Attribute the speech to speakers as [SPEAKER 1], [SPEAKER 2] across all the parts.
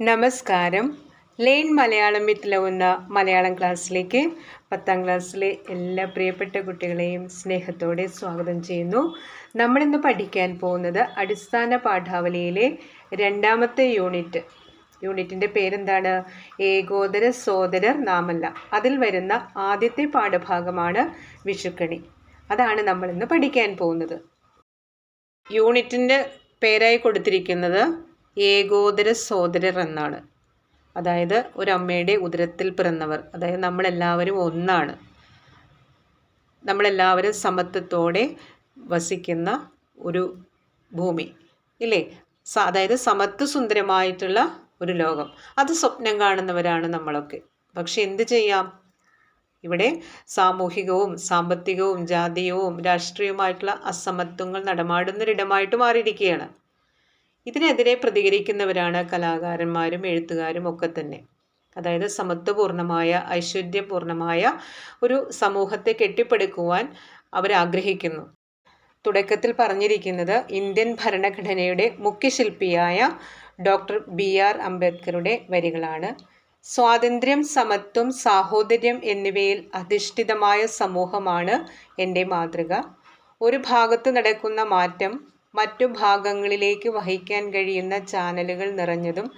[SPEAKER 1] നമസ്കാരം. Line Malayalam with love എന്ന മലയാളം ക്ലാസ്സിലേക്ക് പത്താം ക്ലാസ്സിലെ എല്ലാ പ്രിയപ്പെട്ട കുട്ടികളെയും സ്നേഹത്തോടെ സ്വാഗതം ചെയ്യുന്നു. നമ്മളിന്ന് പഠിക്കാൻ പോകുന്നത് അടിസ്ഥാന പാഠാവലിയിലെ രണ്ടാമത്തെ യൂണിറ്റ്. യൂണിറ്റിന്റെ പേരെന്താണ്? ഏകോദര സോദരർ നാമല്ല. അതിൽ വരുന്ന ആദ്യത്തെ പാഠഭാഗമാണ് വിഷുക്കണി. അതാണ് നമ്മളിന്ന് പഠിക്കാൻ പോകുന്നത്. യൂണിറ്റിന്റെ പേരായി കൊടുത്തിരിക്കുന്നത് ഏകോദര സോദരർ എന്നാണ്. അതായത് ഒരു അമ്മയുടെ ഉദരത്തിൽ പിറന്നവർ. അതായത് നമ്മളെല്ലാവരും ഒന്നാണ്. നമ്മളെല്ലാവരും സമത്വത്തോടെ വസിക്കുന്ന ഒരു ഭൂമി. ഇല്ലേ? അതായത് സമത്വ സുന്ദരമായിട്ടുള്ള ഒരു ലോകം. അത് സ്വപ്നം കാണുന്നവരാണ് നമ്മളൊക്കെ. പക്ഷെ എന്ത് ചെയ്യാം? ഇവിടെ സാമൂഹികവും സാമ്പത്തികവും ജാതീയവും രാഷ്ട്രീയവുമായിട്ടുള്ള അസമത്വങ്ങൾ നടമാടുന്നൊരിടമായിട്ട് മാറിയിരിക്കുകയാണ്. ഇതിനെതിരെ പ്രതികരിക്കുന്നവരാണ് കലാകാരന്മാരും എഴുത്തുകാരും ഒക്കെ തന്നെ. അതായത് സമത്വപൂർണമായ ഐശ്വര്യപൂർണമായ ഒരു സമൂഹത്തെ കെട്ടിപ്പടുക്കുവാൻ അവരാഗ്രഹിക്കുന്നു. തുടക്കത്തിൽ പറഞ്ഞിരിക്കുന്നത് ഇന്ത്യൻ ഭരണഘടനയുടെ മുഖ്യശില്പിയായ ഡോക്ടർ ബി ആർ അംബേദ്കറുടെ വരികളാണ്. സ്വാതന്ത്ര്യം സമത്വം സാഹോദര്യം എന്നിവയിൽ അധിഷ്ഠിതമായ സമൂഹമാണ് എന്റെ മാതൃക. ഒരു ഭാഗത്ത് നടക്കുന്ന മാറ്റം മറ്റു ഭാഗങ്ങളിലേക്ക് വഹിക്കാൻ കഴിയുന്ന ചാനലുകൾ നിറഞ്ഞതും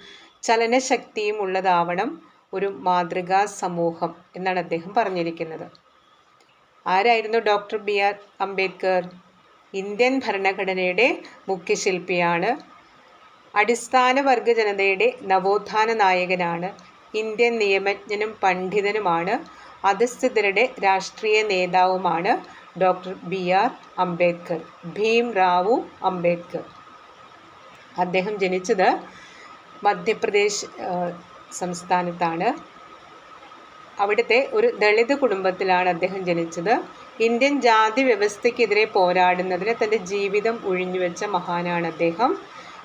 [SPEAKER 1] ചലനശക്തിയും ഉള്ളതാവണം ഒരു മാതൃകാ സമൂഹം എന്നാണ് അദ്ദേഹം പറഞ്ഞിരിക്കുന്നത്. ആരായിരുന്നു doctor B R Ambedkar? Indian ഭരണഘടനയുടെ മുഖ്യശില്പിയാണ്. അടിസ്ഥാന വർഗ ജനതയുടെ നവോത്ഥാന നായകനാണ്. ഇന്ത്യൻ നിയമജ്ഞനും പണ്ഡിതനുമാണ്. അധസ്ഥിതരുടെ രാഷ്ട്രീയ നേതാവുമാണ്. Doctor B R Ambedkar Bhim Rao Ambedkar. അദ്ദേഹം ജനിച്ചത് മധ്യപ്രദേശ് സംസ്ഥാനത്താണ്. അവിടുത്തെ ഒരു ദളിത് കുടുംബത്തിലാണ് അദ്ദേഹം ജനിച്ചത്. ഇന്ത്യൻ ജാതി വ്യവസ്ഥയ്ക്കെതിരെ പോരാടുന്നതിന് തന്റെ ജീവിതം ഉഴിഞ്ഞുവെച്ച മഹാനാണ് അദ്ദേഹം.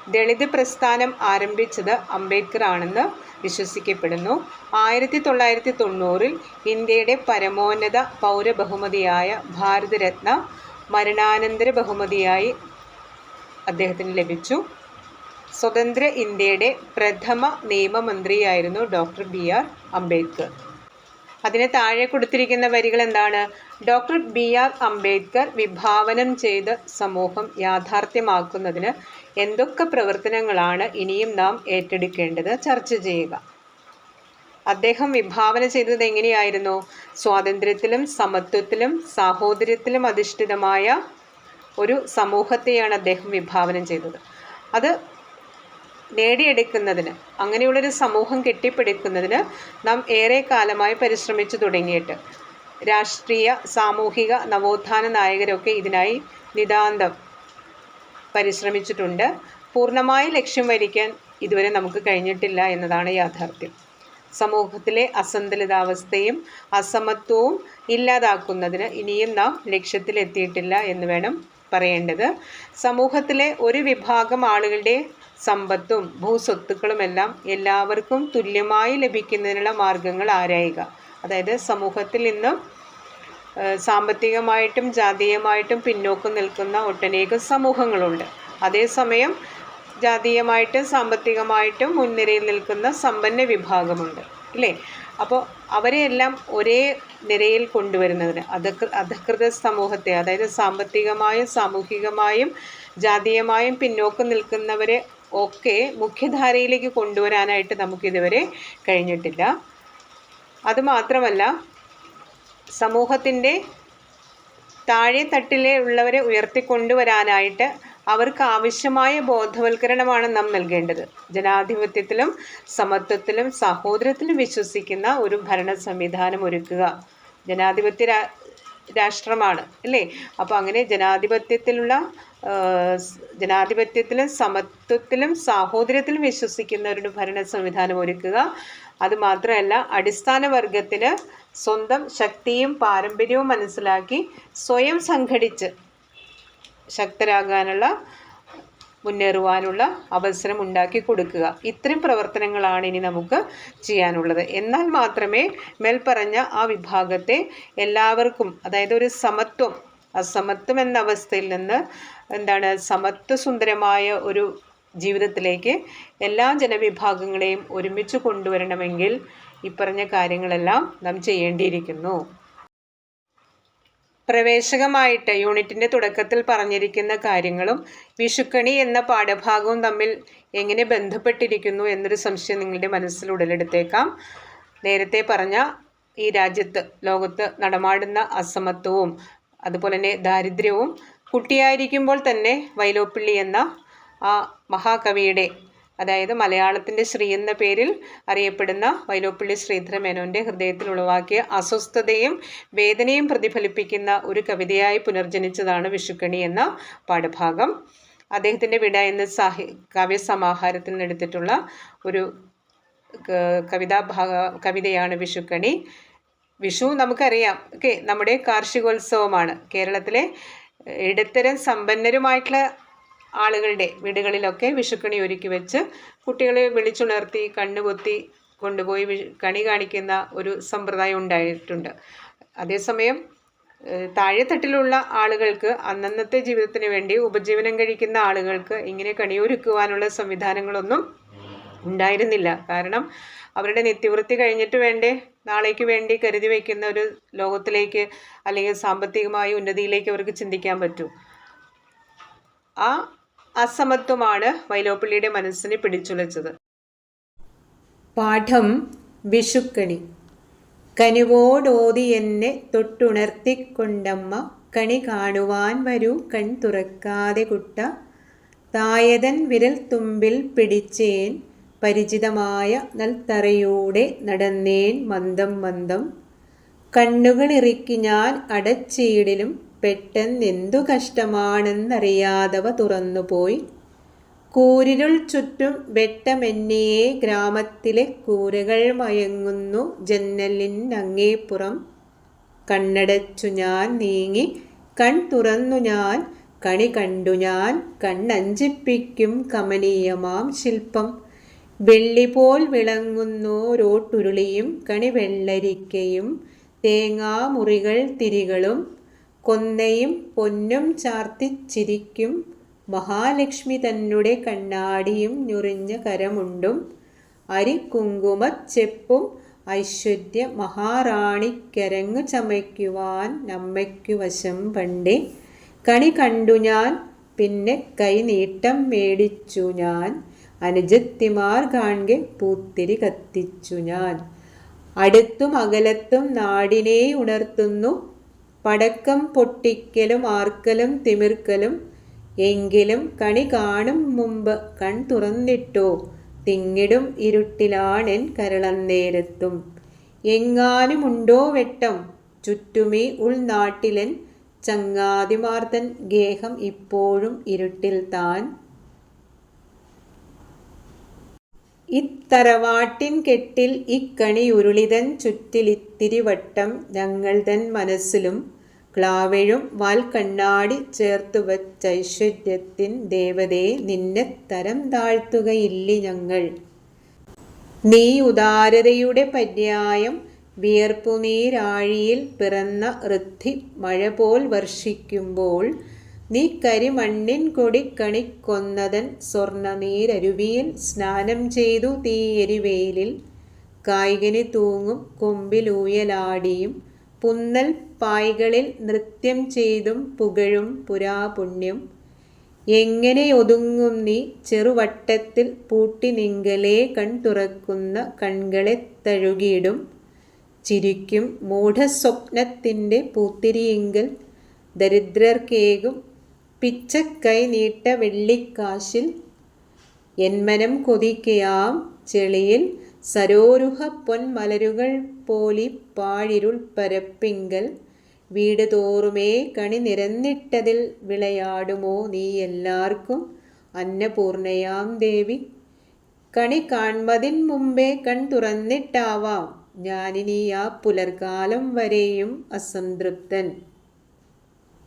[SPEAKER 1] ദളിത് പ്രസ്ഥാനം ആരംഭിച്ചത് അംബേദ്കർ ആണെന്ന് വിശ്വസിക്കപ്പെടുന്നു. ആയിരത്തി തൊള്ളായിരത്തി തൊണ്ണൂറിൽ ഇന്ത്യയുടെ പരമോന്നത പൗരബഹുമതിയായ ഭാരതരത്ന മരണാനന്തര ബഹുമതിയായി അദ്ദേഹത്തിന് ലഭിച്ചു. സ്വതന്ത്ര ഇന്ത്യയുടെ പ്രഥമ നിയമമന്ത്രിയായിരുന്നു ഡോക്ടർ ബി ആർ അംബേദ്കർ. അതിന് താഴെ കൊടുത്തിരിക്കുന്ന വരികൾ എന്താണ്? ഡോക്ടർ ബി ആർ അംബേദ്കർ വിഭാവനം ചെയ്ത സമൂഹം യാഥാർത്ഥ്യമാക്കുന്നതിന് എന്തൊക്കെ പ്രവർത്തനങ്ങളാണ് ഇനിയും നാം ഏറ്റെടുക്കേണ്ടത്? ചർച്ച ചെയ്യുക. അദ്ദേഹം വിഭാവന ചെയ്തത് എങ്ങനെയായിരുന്നു? സ്വാതന്ത്ര്യത്തിലും സമത്വത്തിലും സാഹോദര്യത്തിലും അധിഷ്ഠിതമായ ഒരു സമൂഹത്തെയാണ് അദ്ദേഹം വിഭാവനം ചെയ്തത്. അത് നേടിയെടുക്കുന്നതിന് അങ്ങനെയുള്ളൊരു സമൂഹം കെട്ടിപ്പടുക്കുന്നതിന് നാം ഏറെ കാലമായി പരിശ്രമിച്ചു തുടങ്ങിയിട്ട്. രാഷ്ട്രീയ സാമൂഹിക നവോത്ഥാന നായകരൊക്കെ ഇതിനായി നിതാന്തം പരിശ്രമിച്ചിട്ടുണ്ട്. പൂർണമായി ലക്ഷ്യം വരിക്കാൻ ഇതുവരെ നമുക്ക് കഴിഞ്ഞിട്ടില്ല എന്നതാണ് യാഥാർത്ഥ്യം. സമൂഹത്തിലെ അസന്തുലിതാവസ്ഥയും അസമത്വവും ഇല്ലാതാക്കുന്നതിന് ഇനിയും നാം ലക്ഷ്യത്തിലെത്തിയിട്ടില്ല എന്ന് വേണം പറയേണ്ടത്. സമൂഹത്തിലെ ഒരു വിഭാഗം ആളുകളുടെ സമ്പത്തും ഭൂസ്വത്തുക്കളുമെല്ലാം എല്ലാവർക്കും തുല്യമായി ലഭിക്കുന്നതിനുള്ള മാർഗങ്ങൾ ആരായുക? അതായത് സമൂഹത്തിൽ നിന്നും സാമ്പത്തികമായിട്ടും ജാതീയമായിട്ടും പിന്നോക്കം നിൽക്കുന്ന ഒട്ടനേകം സമൂഹങ്ങളുണ്ട്. അതേസമയം ജാതീയമായിട്ടും സാമ്പത്തികമായിട്ടും മുൻനിരയിൽ നിൽക്കുന്ന സമ്പന്ന വിഭാഗമുണ്ട്. ഇല്ലേ? അപ്പോൾ അവരെയെല്ലാം ഒരേ നിരയിൽ കൊണ്ടുവരുന്നതിന് അധകൃ അധകൃത സമൂഹത്തെ അതായത് സാമ്പത്തികമായും സാമൂഹികമായും ജാതീയമായും പിന്നോക്കം നിൽക്കുന്നവരെ ഒക്കെ മുഖ്യധാരയിലേക്ക് കൊണ്ടുവരാനായിട്ട് നമുക്കിതുവരെ കഴിഞ്ഞിട്ടില്ല. അതുമാത്രമല്ല സമൂഹത്തിന്റെ താഴെ തട്ടിലെ ഉള്ളവരെ ഉയർത്തിക്കൊണ്ടുവരാനായിട്ട് അവർക്ക് ആവശ്യമായ ബോധവൽക്കരണമാണ് നാം നൽകേണ്ടത്. ജനാധിപത്യത്തിലും സമത്വത്തിലും സഹോദരത്തിലും വിശ്വസിക്കുന്ന ഒരു ഭരണ സംവിധാനം ഒരുക്കുക. ജനാധിപത്യ രാഷ്ട്രമാണ് അല്ലേ? അപ്പോൾ അങ്ങനെ ജനാധിപത്യത്തിലുള്ള ജനാധിപത്യത്തിലും സമത്വത്തിലും സാഹോദര്യത്തിലും വിശ്വസിക്കുന്ന ഒരു ഭരണ സംവിധാനം ഒരുക്കുക. അതുമാത്രമല്ല അടിസ്ഥാന വർഗത്തിന് സ്വന്തം ശക്തിയും പാരമ്പര്യവും മനസ്സിലാക്കി സ്വയം സംഘടിച്ച് ശക്തരാകാനുള്ള മുന്നേറുവാനുള്ള അവസരം ഉണ്ടാക്കി കൊടുക്കുക. ഇത്തരം പ്രവർത്തനങ്ങളാണ് ഇനി നമുക്ക് ചെയ്യാനുള്ളത്. എന്നാൽ മാത്രമേ മേൽപ്പറഞ്ഞ ആ വിഭാഗത്തെ എല്ലാവർക്കും അതായത് ഒരു സമത്വം അസമത്വം എന്ന അവസ്ഥയിൽ നിന്ന് എന്താണ് സമത്വസുന്ദരമായ ഒരു ജീവിതത്തിലേക്ക് എല്ലാ ജനവിഭാഗങ്ങളെയും ഒരുമിച്ച് കൊണ്ടുവരണമെങ്കിൽ ഇപ്പറഞ്ഞ കാര്യങ്ങളെല്ലാം നാം ചെയ്യേണ്ടിയിരിക്കുന്നു. പ്രവേശകമായിട്ട് യൂണിറ്റിന്റെ തുടക്കത്തിൽ പറഞ്ഞിരിക്കുന്ന കാര്യങ്ങളും വിഷുക്കണി എന്ന പാഠഭാഗവും തമ്മിൽ എങ്ങനെ ബന്ധപ്പെട്ടിരിക്കുന്നു എന്നൊരു സംശയം നിങ്ങളുടെ മനസ്സിൽ ഉടലെടുത്തേക്കാം. നേരത്തെ പറഞ്ഞ ഈ രാജ്യത്ത് ലോകത്ത് നടമാടുന്ന അസമത്വവും അതുപോലെ തന്നെ ദാരിദ്ര്യവും കുട്ടിയായിരിക്കുമ്പോൾ തന്നെ വൈലോപ്പിള്ളി എന്ന ആ മഹാകവിയുടെ അതായത് മലയാളത്തിന്റെ ശ്രീ എന്ന പേരിൽ അറിയപ്പെടുന്ന വൈലോപ്പിള്ളി ശ്രീധര മേനോന്റെ ഹൃദയത്തിൽ ഉളവാക്കിയ അസ്വസ്ഥതയും വേദനയും പ്രതിഫലിപ്പിക്കുന്ന ഒരു കവിതയായി പുനർജനിച്ചതാണ് വിഷുക്കണി എന്ന പാഠഭാഗം. അദ്ദേഹത്തിന്റെ വിട എന്ന സാഹി കാവ്യസമാഹാരത്തിൽ നിന്നെടുത്തിട്ടുള്ള ഒരു കവിതാ ഭാഗ കവിതയാണ് വിഷുക്കണി. വിഷു നമുക്കറിയാം ഓക്കെ നമ്മുടെ കാർഷികോത്സവമാണ്. കേരളത്തിലെ ഇടത്തരം സമ്പന്നരുമായിട്ടുള്ള ആളുകളുടെ വീടുകളിലൊക്കെ വിഷുക്കണി ഒരുക്കി വെച്ച് കുട്ടികളെ വിളിച്ചുണർത്തി കണ്ണുപൊത്തി കൊണ്ടുപോയി കണി കാണിക്കുന്ന ഒരു സമ്പ്രദായം ഉണ്ടായിട്ടുണ്ട്. അതേസമയം താഴെത്തട്ടിലുള്ള ആളുകൾക്ക് അന്നന്നത്തെ ജീവിതത്തിന് വേണ്ടി ഉപജീവനം കഴിക്കുന്ന ആളുകൾക്ക് ഇങ്ങനെ കണിയൊരുക്കുവാനുള്ള സംവിധാനങ്ങളൊന്നും ഉണ്ടായിരുന്നില്ല. കാരണം അവരുടെ നിത്യവൃത്തി കഴിഞ്ഞിട്ട് വേണ്ടേ നാളേക്ക് വേണ്ടി കരുതി വയ്ക്കുന്ന ഒരു ലോകത്തിലേക്ക് അല്ലെങ്കിൽ സാമ്പത്തികമായ ഉന്നതിയിലേക്ക് അവർക്ക് ചിന്തിക്കാൻ പറ്റൂ. ആ അസമത്വമാണ് വൈലോപ്പിള്ളിയുടെ മനസ്സിനെ പിടിച്ചുലച്ചത്. പാഠം വിഷുക്കണി കനിവോടോതി എന്നെ തൊട്ടുണർത്തിക്കൊണ്ടമ്മ കണി കാണുവാൻ വരൂ കൺ തുറക്കാതെ കുട്ട. തായതൻ വിരൽ തുമ്പിൽ പിടിച്ചേൻ പരിചിതമായ നൽത്തറയൂടെ നടന്നേൻ മന്ദം മന്ദം. കണ്ണുകളിറുക്കി ഞാൻ അടച്ചീടിലും പെട്ടെന്നെന്തു കഷ്ടമാണെന്നറിയാതവ തുറന്നുപോയി. കൂരിരുൾ ചുറ്റും വെട്ടമെന്നിയെ ഗ്രാമത്തിലെ കൂരകൾ മയങ്ങുന്നു ജന്നലിനങ്ങേപ്പുറം കണ്ണടച്ചു ഞാൻ നീങ്ങി കൺ തുറന്നു ഞാൻ കണി കണ്ടു ഞാൻ കണ്ണഞ്ചിപ്പിക്കും കമനീയമാം ശില്പം. വെള്ളിപോൽ വിളങ്ങുന്നോരോട്ടുരുളിയും കണിവെള്ളരിക്കയും തേങ്ങാമുറികൾ തിരികളും കൊന്നയും പൊന്നും ചാർത്തിച്ചിരിക്കും. മഹാലക്ഷ്മി തന്നുടെ കണ്ണാടിയും ഞുറിഞ്ഞ കരമുണ്ടും അരി കുങ്കുമ ചെപ്പും ഐശ്വര്യ മഹാറാണിക്കരങ്ങു ചമയ്ക്കുവാൻ നമ്മയ്ക്കു വശം പണ്ടേ. കണി കണ്ടു ഞാൻ പിന്നെ കൈനീട്ടം മേടിച്ചു ഞാൻ. അനുജത്തിമാർ കാണെ പൂത്തിരി കത്തിച്ചു ഞാൻ. അടുത്തും അകലത്തും നാടിനെ ഉണർത്തുന്നു. പടക്കം പൊട്ടിക്കലും ആർക്കലും തിമിർക്കലും എങ്കിലും കണി കാണും മുമ്പ് കൺ തുറന്നിട്ടോ. തിങ്ങിടും ഇരുട്ടിലാണെൻ കരളന്നേരത്തും എങ്ങാനുമുണ്ടോ വെട്ടം? ചുറ്റുമീ ഉൾനാട്ടിലൻ ചങ്ങാതിമാർത്തൻ ഗേഹം ഇപ്പോഴും ഇരുട്ടിൽ താൻ. ഇത്തറവാട്ടിൻ കെട്ടിൽ ഇക്കണി ഉരുളിതൻ ചുറ്റിലിത്തിരി വട്ടം ഞങ്ങൾ തൻ മനസ്സിലും ക്ലാവഴും വാൽക്കണ്ണാടി ചേർത്തു വച്ചൈശ്വര്യത്തിൻ ദേവതയെ നിന്നെ തരം താഴ്ത്തുകയില്ലേ ഞങ്ങൾ. നീ ഉദാരതയുടെ പര്യായം വിയർപ്പുനീരാഴിയിൽ പിറന്ന ഋദ്ധി മഴ പോൽ വർഷിക്കുമ്പോൾ നീ കരിമണ്ണിൻ കൊടിക്കണിക്കൊന്നതൻ സ്വർണനീരരുവിയിൽ സ്നാനം ചെയ്തു തീയരിവേലിൽ. കായികനി തൂങ്ങും കൊമ്പിലൂയലാടിയും പുന്നൽ പായ്കളിൽ നൃത്യം ചെയ്തും പുകഴും പുരാപുണ്യം. എങ്ങനെ ഒതുങ്ങും നീ ചെറുവട്ടത്തിൽ പൂട്ടി നിങ്കലേ കൺ തുറക്കുന്ന കൺകളെ തഴുകിയിടും. ചിരിക്കും മൂഢസ്വപ്നത്തിന്റെ പൂത്തിരിയെങ്കിൽ ദരിദ്രർക്കേകും പിച്ചക്കൈ നീട്ട വെള്ളിക്കാശിൽ എന്മനം കൊതിക്കയാം ചെളിയിൽ സരോരുഹ പൊൻമലരുകൾ പോലി പാഴിരുൾ പരപ്പിങ്കൽ. വീട് തോറുമേ കണി നിരന്നിട്ടതിൽ വിളയാടുമോ നീ എല്ലാവർക്കും അന്നപൂർണയാം ദേവി. കണി കാൺമതിൻ മുമ്പേ കൺ തുറന്നിട്ടാവാം. ഞാനിനി ആ പുലർകാലം വരെയും അസംതൃപ്തൻ.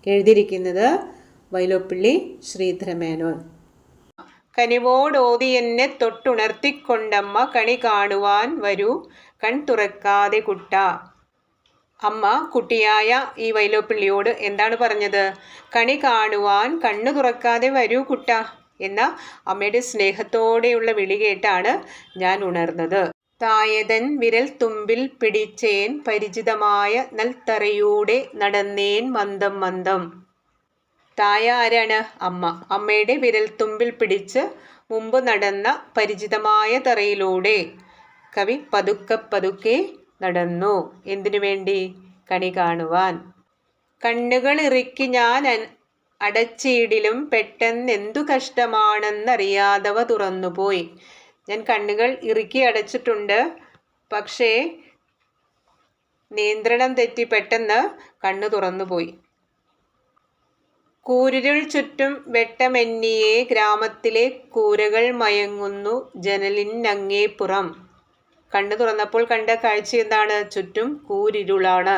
[SPEAKER 1] എഴുതിയിരിക്കുന്നത് വൈലോപ്പിള്ളി ശ്രീധരമേനോൻ. കനിവോടോതി എന്നെ തൊട്ടുണർത്തിക്കൊണ്ടമ്മ കണി കാണുവാൻ വരൂ കൺ തുറക്കാതെ കുട്ട. അമ്മ കുട്ടിയായ ഈ വൈലോപ്പിള്ളിയോട് എന്താണ് പറഞ്ഞത്? കണി കാണുവാൻ കണ്ണു തുറക്കാതെ വരൂ കുട്ട എന്ന അമ്മയുടെ സ്നേഹത്തോടെയുള്ള വിളി കേട്ടാണ് ഞാൻ ഉണർന്നത്. തായതൻ വിരൽ തുമ്പിൽ പിടിച്ചേൻ പരിചിതമായ നൽത്തറയൂടെ നടന്നേൻ മന്ദം മന്ദം. തായ ആരാണ് അമ്മ. അമ്മയുടെ വിരൽത്തുമ്പിൽ പിടിച്ച് മുമ്പ് നടന്ന പരിചിതമായ തറയിലൂടെ കവി പതുക്കെ പതുക്കെ നടന്നു. എന്തിനു വേണ്ടി? കണി കാണുവാൻ. കണ്ണുകൾ ഇറുക്കി ഞാൻ അടച്ചിടിലും പെട്ടെന്ന് എന്തു കഷ്ടമാണെന്നറിയാതവ തുറന്നുപോയി. ഞാൻ കണ്ണുകൾ ഇറുക്കി അടച്ചിട്ടുണ്ട്. പക്ഷേ നിയന്ത്രണം തെറ്റി പെട്ടെന്ന് കണ്ണു തുറന്നുപോയി. കൂരിരുൾ ചുറ്റും വെട്ടമെന്നിയെ ഗ്രാമത്തിലെ കൂരകൾ മയങ്ങുന്നു ജനലിനങ്ങേപ്പുറം കണ്ണു തുറന്നപ്പോൾ കണ്ട കാഴ്ച എന്താണ്? ചുറ്റും കൂരിരുളാണ്.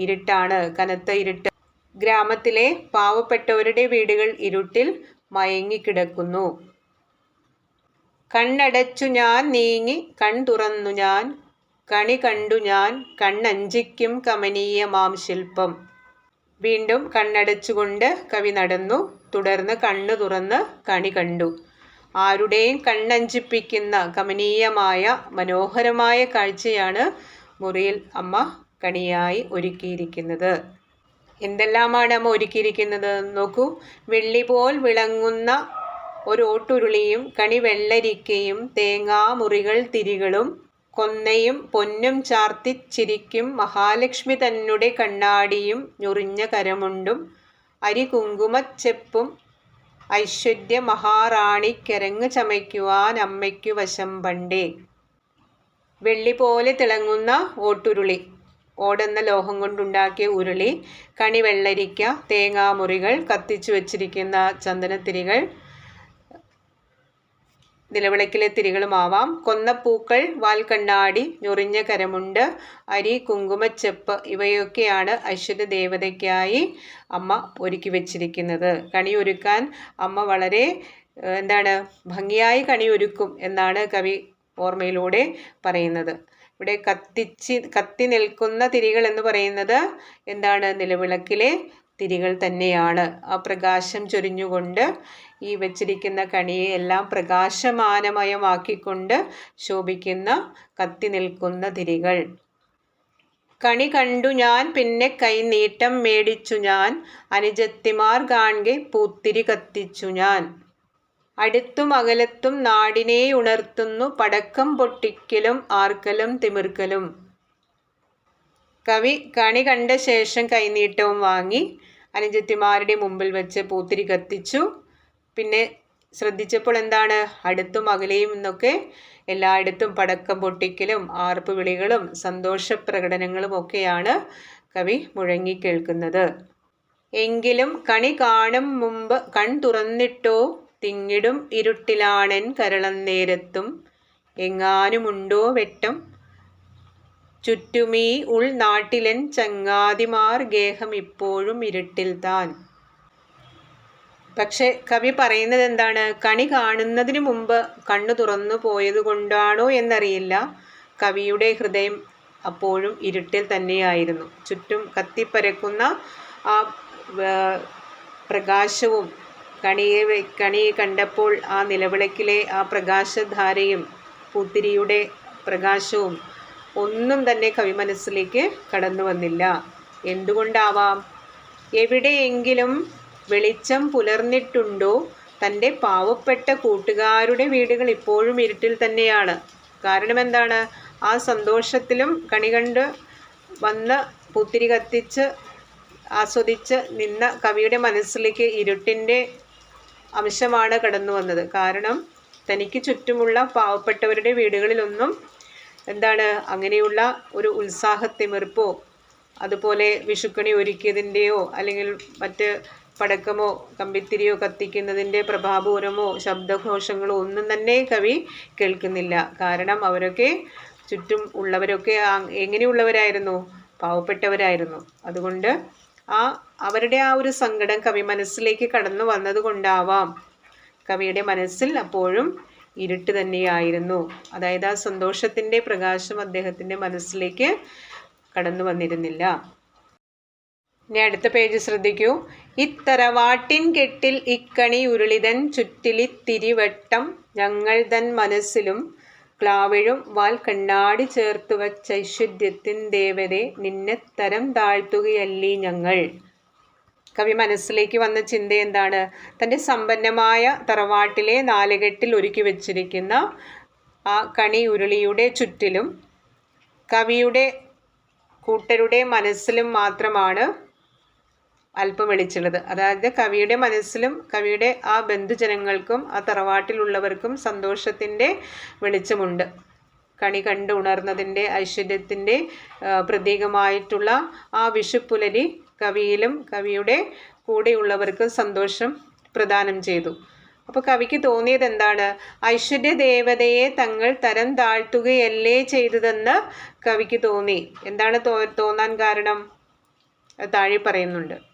[SPEAKER 1] ഇരുട്ടാണ്. കനത്ത ഇരുട്ട്. ഗ്രാമത്തിലെ പാവപ്പെട്ടവരുടെ വീടുകൾ ഇരുട്ടിൽ മയങ്ങിക്കിടക്കുന്നു. കണ്ണടച്ചു ഞാൻ നീങ്ങി കൺ തുറന്നു ഞാൻ കണി കണ്ടു ഞാൻ കണ്ണഞ്ചിക്കും കമനീയമാം ശില്പം വീണ്ടും കണ്ണടച്ചുകൊണ്ട് കവി നടന്നു. തുടർന്ന് കണ്ണു തുറന്ന് കണി കണ്ടു. ആരുടെയും കണ്ണഞ്ചിപ്പിക്കുന്ന കമനീയമായ മനോഹരമായ കാഴ്ചയാണ് മുറിയിൽ അമ്മ കണിയായി ഒരുക്കിയിരിക്കുന്നത്. എന്തെല്ലാമാണ് അമ്മ ഒരുക്കിയിരിക്കുന്നത്? നോക്കൂ. വെള്ളി പോൽ വിളങ്ങുന്ന ഒരു ഓട്ടുരുളിയും കണി വെള്ളരിക്കയും തേങ്ങാമുറികൾ തിരികളും കൊന്നയും പൊന്നും ചാർത്തിച്ചിരിക്കും മഹാലക്ഷ്മി തന്നുടെ കണ്ണാടിയും ഞൊറിഞ്ഞ കരമുണ്ടും. അരി കുങ്കുമച്ചെപ്പും ഐശ്വര്യ മഹാറാണിക്കരങ്ങ് ചമയ്ക്കുവാൻ അമ്മയ്ക്കു വശം പണ്ടേ. വെള്ളി പോലെ തിളങ്ങുന്ന ഓട്ടുരുളി. ഓടെന്ന ലോഹം കൊണ്ടുണ്ടാക്കിയ ഉരുളി. കണിവെള്ളരിക്ക തേങ്ങാമുറികൾ കത്തിച്ചു വച്ചിരിക്കുന്ന ചന്ദനത്തിരികൾ. നിലവിളക്കിലെ തിരികളുമാവാം. കൊന്നപ്പൂക്കൾ വാൽക്കണ്ണാടി ഞൊറിഞ്ഞ കരമുണ്ട് അരി കുങ്കുമച്ചെപ്പ് ഇവയൊക്കെയാണ് അശ്വതി ദേവതയ്ക്കായി അമ്മ ഒരുക്കി വെച്ചിരിക്കുന്നത്. കണിയൊരുക്കാൻ അമ്മ വളരെ എന്താണ് ഭംഗിയായി കണിയൊരുക്കും എന്നാണ് കവി ഓർമ്മയിലൂടെ പറയുന്നത്. ഇവിടെ കത്തിച്ച് കത്തി നിൽക്കുന്ന തിരികൾ എന്ന് പറയുന്നത് എന്താണ്? നിലവിളക്കിലെ തിരികൾ തന്നെയാണ്. ആ പ്രകാശം ചൊരിഞ്ഞുകൊണ്ട് ഈ വെച്ചിരിക്കുന്ന കണിയെ എല്ലാം പ്രകാശമാനമയമാക്കിക്കൊണ്ട് ശോഭിക്കുന്ന കത്തി നിൽക്കുന്ന തിരികൾ. കണി കണ്ടു ഞാൻ പിന്നെ കൈനീട്ടം മേടിച്ചു ഞാൻ അനുജത്തിമാർ കാണെ പൂത്തിരി കത്തിച്ചു ഞാൻ. അടുത്തും അകലത്തും നാടിനെ ഉണർത്തുന്നു പടക്കം പൊട്ടിക്കലും ആർക്കലും തിമിർക്കലും. കവി കണി കണ്ട ശേഷം കൈനീട്ടവും വാങ്ങി അനുജത്തിമാരുടെ മുമ്പിൽ വെച്ച് പൂത്തിരി കത്തിച്ചു. പിന്നെ ശ്രദ്ധിച്ചപ്പോൾ എന്താണ്? അടുത്തും അകലെയും എന്നൊക്കെ എല്ലായിടത്തും പടക്കം പൊട്ടിക്കലും ആർപ്പ് വിളികളും സന്തോഷ പ്രകടനങ്ങളും ഒക്കെയാണ് കവി മുഴങ്ങി കേൾക്കുന്നത്. എങ്കിലും കണി കാണും മുമ്പ് കൺ തുറന്നിട്ടോ? തിങ്ങിടും ഇരുട്ടിലാണൻ കരളം നേരത്തും. എങ്ങാനുമുണ്ടോ വെട്ടം? ചുറ്റുമീ ഉൾനാട്ടിലൻ ചങ്ങാതിമാർ ഗേഹം ഇപ്പോഴും ഇരുട്ടിൽ താൻ. പക്ഷെ കവി പറയുന്നത് എന്താണ് കണി കാണുന്നതിന് മുമ്പ് കണ്ണു തുറന്നു പോയത് കൊണ്ടാണോ എന്നറിയില്ല. കവിയുടെ ഹൃദയം അപ്പോഴും ഇരുട്ടിൽ തന്നെയായിരുന്നു. ചുറ്റും കത്തിപ്പരക്കുന്ന ആ പ്രകാശവും കണിയെ കണിയെ കണി കണ്ടപ്പോൾ ആ നിലവിളക്കിലെ ആ പ്രകാശധാരയും പൂത്തിരിയുടെ പ്രകാശവും ഒന്നും തന്നെ കവി മനസ്സിലേക്ക് കടന്നു വന്നില്ല. എന്തുകൊണ്ടാവാം? എവിടെയെങ്കിലും വെളിച്ചം പുലർന്നിട്ടുണ്ടോ? തന്റെ പാവപ്പെട്ട കൂട്ടുകാരുടെ വീടുകൾ ഇപ്പോഴും ഇരുട്ടിൽ തന്നെയാണ്. കാരണം എന്താണ് ആ സന്തോഷത്തിലും കണി കണ്ട് വന്ന് പുത്തിരി കത്തിച്ച് ആസ്വദിച്ച് നിന്ന കവിയുടെ മനസ്സിലേക്ക് ഇരുട്ടിന്റെ അംശമാണ് കടന്നു വന്നത്. കാരണം തനിക്ക് ചുറ്റുമുള്ള പാവപ്പെട്ടവരുടെ വീടുകളിലൊന്നും എന്താണ് അങ്ങനെയുള്ള ഒരു ഉത്സാഹത്തിമിർപ്പോ അതുപോലെ വിഷുക്കണി ഒരുക്കിയതിന്റെയോ അല്ലെങ്കിൽ മറ്റ് പടക്കമോ കമ്പിത്തിരിയോ കത്തിക്കുന്നതിന്റെ പ്രഭാപൂരമോ ശബ്ദഘോഷങ്ങളോ ഒന്നും തന്നെ കവി കേൾക്കുന്നില്ല. കാരണം അവരൊക്കെ ചുറ്റും ഉള്ളവരൊക്കെ എങ്ങനെയുള്ളവരായിരുന്നു? പാവപ്പെട്ടവരായിരുന്നു. അതുകൊണ്ട് ആ അവരുടെ ആ ഒരു സങ്കടം കവി മനസ്സിലേക്ക് കടന്നു വന്നത് കൊണ്ടാവാം കവിയുടെ മനസ്സിൽ അപ്പോഴും ഇരുട്ട് തന്നെയായിരുന്നു. അതായത് ആ സന്തോഷത്തിന്റെ പ്രകാശം അദ്ദേഹത്തിന്റെ മനസ്സിലേക്ക് കടന്നു വന്നിരുന്നില്ല. ഇനി അടുത്ത പേജ് ശ്രദ്ധിക്കൂ. ഇത്തറവാട്ടിൻ കെട്ടിൽ ഇക്കണി ഉരുളിതൻ ചുറ്റിലി തിരിവട്ടം ഞങ്ങൾ തൻ മനസ്സിലും ക്ലാവിഴും വാൽ കണ്ണാടി ചേർത്തു വച്ച ഐശ്വര്യത്തിൻ നിന്നെത്തരം നിന്നെ തരം താഴ്ത്തുകയല്ലീ ഞങ്ങൾ. കവി മനസ്സിലേക്ക് വന്ന ചിന്ത എന്താണ്? തന്റെ സമ്പന്നമായ തറവാട്ടിലെ നാലുകെട്ടിൽ ഒരുക്കി വച്ചിരിക്കുന്ന ആ കണി ഉരുളിയുടെ ചുറ്റിലും കവിയുടെ കൂട്ടരുടെ മനസ്സിലും മാത്രമാണ് അല്പം വെളിച്ചുള്ളത് അതായത് കവിയുടെ മനസ്സിലും കവിയുടെ ആ ബന്ധുജനങ്ങൾക്കും ആ തറവാട്ടിലുള്ളവർക്കും സന്തോഷത്തിന്റെ വെളിച്ചമുണ്ട്. കണി കണ്ട് ഉണർന്നതിന്റെ ഐശ്വര്യത്തിന്റെ പ്രതീകമായിട്ടുള്ള ആ വിഷുപ്പുലരി കവിയിലും കവിയുടെ കൂടെയുള്ളവർക്ക് സന്തോഷം പ്രദാനം ചെയ്തു. അപ്പോൾ കവിക്ക് തോന്നിയത് എന്താണ് ഐശ്വര്യ ദേവതയെ തങ്ങൾ തരം താഴ്ത്തുകയല്ലേ ചെയ്തതെന്ന് കവിക്ക് തോന്നി. എന്താണ് തോന്നാൻ കാരണം? താഴെ പറയുന്നുണ്ട്.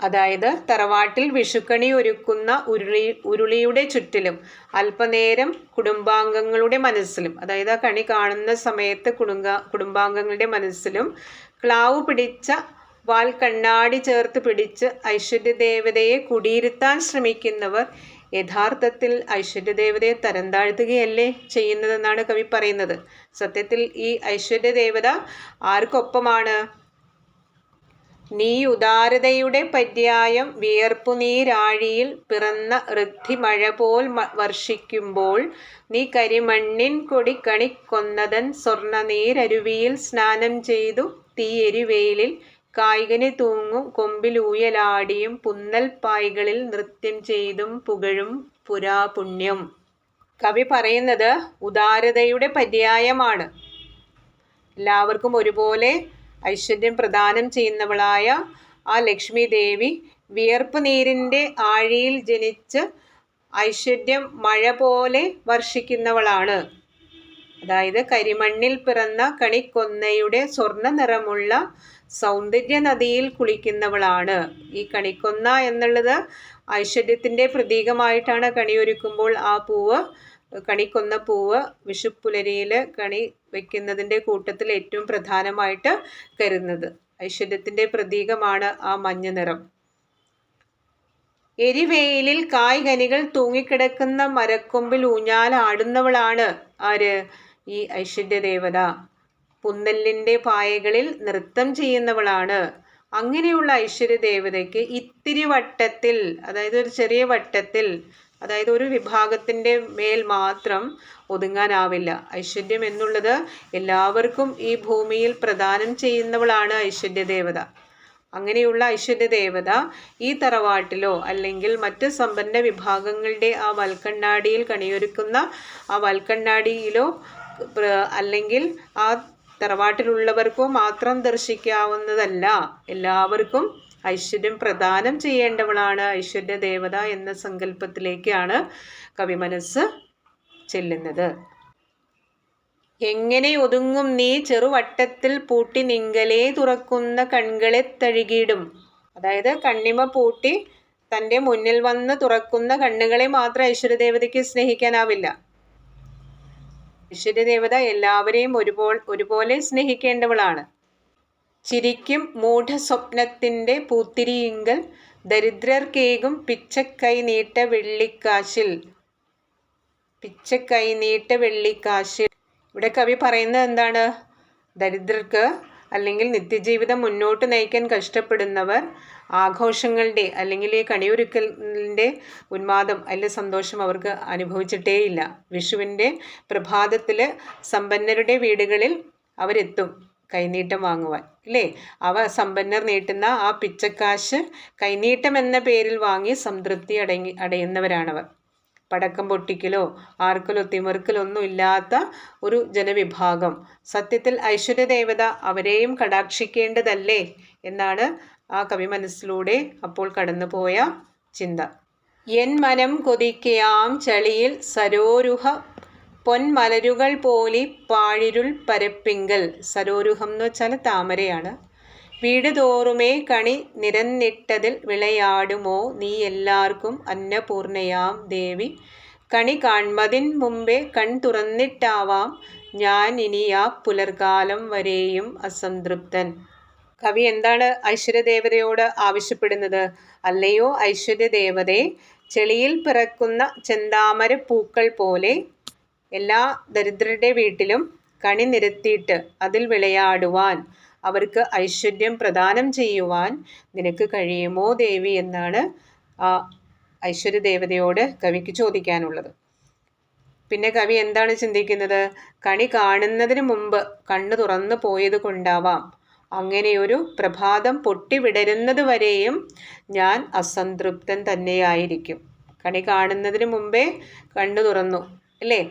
[SPEAKER 1] അതായത് തറവാട്ടിൽ വിഷുക്കണി ഒരുക്കുന്ന ഉരുളി ഉരുളിയുടെ ചുറ്റിലും അല്പനേരം കുടുംബാംഗങ്ങളുടെ മനസ്സിലും അതായത് ആ കണി കാണുന്ന സമയത്ത് കുടുംബ കുടുംബാംഗങ്ങളുടെ മനസ്സിലും ക്ലാവ് പിടിച്ച വാൽ കണ്ണാടി ചേർത്ത് പിടിച്ച് ഐശ്വര്യദേവതയെ കുടിയിരുത്താൻ ശ്രമിക്കുന്നവർ യഥാർത്ഥത്തിൽ ഐശ്വര്യദേവതയെ തരം താഴ്ത്തുകയല്ലേ ചെയ്യുന്നതെന്നാണ് കവി പറയുന്നത്. സത്യത്തിൽ ഈ ഐശ്വര്യദേവത ആർക്കൊപ്പമാണ്? നീ ഉദാരതയുടെ പര്യായം വിയർപ്പുനീരാഴിയിൽ പിറന്ന മഴ പോൽ വർഷിക്കുമ്പോൾ നീ കരിമണ്ണിൻ കൊടി കണിക്കൊന്നതൻ സ്വർണനീരരുവിയിൽ സ്നാനം ചെയ്തു തീയെരിവേലിൽ കായികനെ തൂങ്ങും കൊമ്പിലൂയലാടിയും പുന്നൽ പായ്കളിൽ നൃത്യം ചെയ്തും പുകഴും പുരാപുണ്യം കവി പറയുന്നത് ഉദാരതയുടെ പര്യായമാണ്. എല്ലാവർക്കും ഒരുപോലെ ഐശ്വര്യം പ്രദാനം ചെയ്യുന്നവളായ ആ ലക്ഷ്മി ദേവി വിയർപ്പ് നീരിന്റെ ആഴിയിൽ ജനിച്ച് ഐശ്വര്യം മഴ പോലെ വർഷിക്കുന്നവളാണ്. അതായത് കരിമണ്ണിൽ പിറന്ന കണിക്കൊന്നയുടെ സ്വർണ നിറമുള്ള സൗന്ദര്യ നദിയിൽ കുളിക്കുന്നവളാണ്. ഈ കണിക്കൊന്ന എന്നുള്ളത് ഐശ്വര്യത്തിന്റെ പ്രതീകമായിട്ടാണ് കണിയൊരുക്കുമ്പോൾ ആ പൂവ് കണിക്കൊന്ന പൂവ് വിഷുപ്പുലരിയിൽ കണി വയ്ക്കുന്നതിന്റെ കൂട്ടത്തിൽ ഏറ്റവും പ്രധാനമായിട്ട് കരുതുന്നത്. ഐശ്വര്യത്തിന്റെ പ്രതീകമാണ് ആ മഞ്ഞ നിറം. എരിവേയിലിൽ കായ്കനികൾ തൂങ്ങിക്കിടക്കുന്ന മരക്കൊമ്പിൽ ഊഞ്ഞാലാടുന്നവളാണ് ആര്? ഈ ഐശ്വര്യദേവത പുന്നല്ലിന്റെ പായകളിൽ നൃത്തം ചെയ്യുന്നവളാണ്. അങ്ങനെയുള്ള ഐശ്വര്യദേവതയ്ക്ക് ഇത്തിരി വട്ടത്തിൽ അതായത് ഒരു ചെറിയ വട്ടത്തിൽ അതായത് ഒരു വിഭാഗത്തിന്റെ മേൽ മാത്രം ഒതുങ്ങാനാവില്ല. ഐശ്വര്യം എന്നുള്ളത് എല്ലാവർക്കും ഈ ഭൂമിയിൽ പ്രദാനം ചെയ്യുന്നവളാണ് ഐശ്വര്യദേവത. അങ്ങനെയുള്ള ഐശ്വര്യദേവത ഈ തറവാട്ടിലോ അല്ലെങ്കിൽ മറ്റ് സമ്പന്ന വിഭാഗങ്ങളുടെ ആ വൽക്കണ്ണാടിയിൽ കണിയൊരുക്കുന്ന ആ വൽക്കണ്ണാടിയിലോ അല്ലെങ്കിൽ ആ തറവാട്ടിലുള്ളവർക്കോ മാത്രം ദർശിക്കാവുന്നതല്ല. എല്ലാവർക്കും ഐശ്വര്യം പ്രദാനം ചെയ്യേണ്ടവളാണ് ഐശ്വര്യ ദേവത എന്ന സങ്കല്പത്തിലേക്കാണ് കവി മനസ്സ് ചെല്ലുന്നത്. എങ്ങനെ ഒതുങ്ങും നീ ചെറുവട്ടത്തിൽ പൂട്ടി നിങ്കലേ തുറക്കുന്ന കൺകളെ തഴുകിയിടും. അതായത് കണ്ണിമ പൂട്ടി തന്റെ മുന്നിൽ വന്ന് തുറക്കുന്ന കണ്ണുകളെ മാത്രം ഐശ്വര്യദേവതയ്ക്ക് സ്നേഹിക്കാനാവില്ല. ഐശ്വര്യദേവത എല്ലാവരെയും ഒരുപോലെ ഒരുപോലെ സ്നേഹിക്കേണ്ടവളാണ്. ചിരിക്കും മൂഢസ്വപ്നത്തിന്റെ പൂത്തിരിയിങ്കൽ ദരിദ്രർക്കേകും പിച്ചക്കൈ നീട്ട വെള്ളിക്കാശിൽ. പിച്ചക്കൈ നീട്ട വെള്ളിക്കാശിൽ. ഇവിടെ കവി പറയുന്നത് എന്താണ്? ദരിദ്രർക്ക് അല്ലെങ്കിൽ നിത്യജീവിതം മുന്നോട്ട് നയിക്കാൻ കഷ്ടപ്പെടുന്നവർ ആഘോഷങ്ങളുടെ അല്ലെങ്കിൽ ഈ കണിയൊരുക്കലിന്റെ ഉന്മാദം അല്ലെങ്കിൽ സന്തോഷം അവർക്ക് അനുഭവിച്ചിട്ടേയില്ല. വിഷുവിന്റെ പ്രഭാതത്തിൽ സമ്പന്നരുടെ വീടുകളിൽ അവരെത്തും കൈനീട്ടം വാങ്ങുവാൻ ഇല്ലേ അവ സമ്പന്നർ നീട്ടുന്ന ആ പിച്ചക്കാശ് കൈനീട്ടം എന്ന പേരിൽ വാങ്ങി സംതൃപ്തി അടങ്ങി അടയുന്നവരാണവർ. പടക്കം പൊട്ടിക്കലോ ആർക്കലോ തിമിർക്കലോ ഒന്നും ഇല്ലാത്ത ഒരു ജനവിഭാഗം. സത്യത്തിൽ ഐശ്വര്യദേവത അവരെയും കടാക്ഷിക്കേണ്ടതല്ലേ എന്നാണ് ആ കവി മനസ്സിലൂടെ അപ്പോൾ കടന്നുപോയ ചിന്ത. എൻ മനം കൊതിക്കയാം ചളിയിൽ സരോരുഹ പൊന്മലരുകൾ പോലി പാഴിരുൾ പരപ്പിങ്കൽ. സരോരുഹം എന്ന് വെച്ചാൽ താമരയാണ്. വീട് തോറുമേ കണി നിരന്നിട്ടതിൽ വിളയാടുമോ നീ എല്ലാവർക്കും അന്നപൂർണയാം ദേവി. കണി കാൺമതിൻ മുമ്പേ കൺ തുറന്നിട്ടാവാം ഞാൻ ഇനി ആ പുലർകാലം വരെയും അസംതൃപ്തൻ. കവി എന്താണ് ഐശ്വര്യദേവതയോട് ആവശ്യപ്പെടുന്നത്? അല്ലയോ ഐശ്വര്യദേവതേ ചെളിയിൽ പിറക്കുന്ന ചെന്താമര പൂക്കൾ പോലെ എല്ലാ ദരിദ്രരുടെ വീട്ടിലും കണി നിരത്തിയിട്ട് അതിൽ വിളയാടുവാൻ അവർക്ക് ഐശ്വര്യം പ്രദാനം ചെയ്യുവാൻ നിനക്ക് കഴിയുമോ ദേവി? എന്നാണ് ആ ഐശ്വര്യ ദേവതയോട് കവിക്ക് ചോദിക്കാനുള്ളത്. പിന്നെ കവി എന്താണ് ചിന്തിക്കുന്നത്? കണി കാണുന്നതിന് മുമ്പ് കണ്ണ് തുറന്നു പോയത് കൊണ്ടാവാം. അങ്ങനെയൊരു പ്രഭാതം പൊട്ടിവിടരുന്നത് വരെയും ഞാൻ അസംതൃപ്തൻ തന്നെയായിരിക്കും. കണി കാണുന്നതിന് മുമ്പേ കണ്ണു തുറന്നു. അല്ലേ?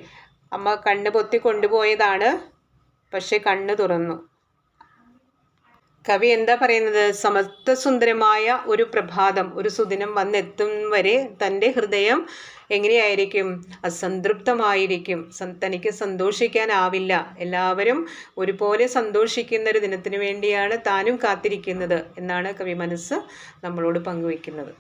[SPEAKER 1] അമ്മ കണ്ണ് പൊത്തി കൊണ്ടുപോയതാണ്. പക്ഷെ കണ്ണ് തുറന്നു. കവി എന്താ പറയുന്നത്? സമത്വസുന്ദരമായ ഒരു പ്രഭാതം ഒരു സുദിനം വന്നെത്തും വരെ തന്റെ ഹൃദയം എങ്ങനെയായിരിക്കും? അസംതൃപ്തമായിരിക്കും. തനിക്ക് സന്തോഷിക്കാനാവില്ല. എല്ലാവരും ഒരുപോലെ സന്തോഷിക്കുന്ന ഒരു ദിനത്തിന് വേണ്ടിയാണ് താനും കാത്തിരിക്കുന്നത് എന്നാണ് കവി മനസ്സ് നമ്മളോട് പങ്കുവയ്ക്കുന്നത്